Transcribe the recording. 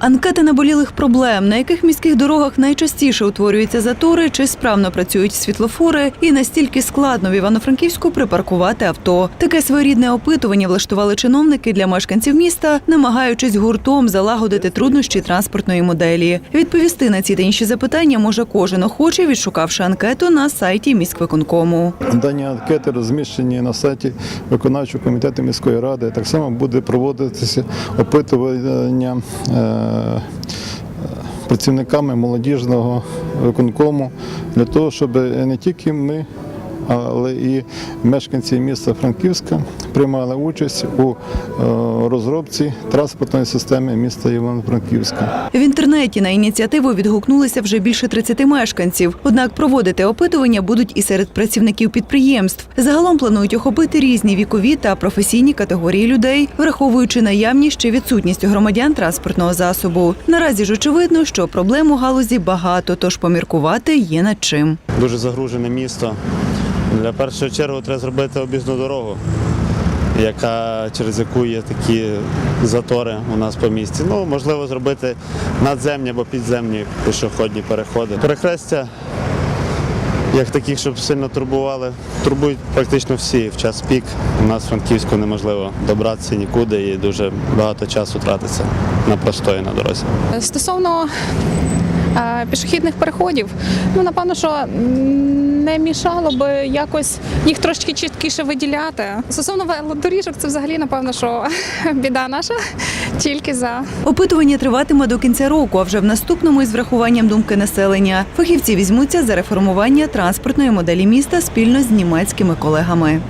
Анкети наболілих проблем, на яких міських дорогах найчастіше утворюються затори, чи справно працюють світлофори, і настільки складно в Івано-Франківську припаркувати авто. Таке своєрідне опитування влаштували чиновники для мешканців міста, намагаючись гуртом залагодити труднощі транспортної моделі. Відповісти на ці та інші запитання може кожен охочий, відшукавши анкету на сайті міськвиконкому. Дані анкети розміщені на сайті виконавчого комітету міської ради. Так само буде проводитися опитування е, працівниками молодіжного виконкому для того, щоб не тільки ми. Але і мешканці міста Франківська приймали участь у е, розробці транспортної системи міста Івано-Франківська. В інтернеті на ініціативу відгукнулися вже більше 30 мешканців. Однак проводити опитування будуть і серед працівників підприємств. Загалом планують охопити різні вікові та професійні категорії людей, враховуючи наявність чи відсутність у громадян транспортного засобу. Наразі ж очевидно, що проблем у галузі багато, тож поміркувати є над чим. дуже загружене місто. Для першої черги треба зробити об'їзну дорогу, яка, через яку є такі затори у нас по місті. Ну, можливо, зробити надземні або підземні пішохідні переходи. Перехрестя, як таких, щоб сильно турбували, турбують практично всі. В час пік у нас в Франківську неможливо добратися нікуди і дуже багато часу тратиться на простої на дорозі. Стосовно е, пішохідних переходів, ну напевно, що не мішало би якось їх трошки чіткіше виділяти. Стосовно велодоріжок, це взагалі напевно, що біда наша тільки за. Опитування триватиме до кінця року, а вже в наступному із врахуванням думки населення. Фахівці візьмуться за реформування транспортної моделі міста спільно з німецькими колегами.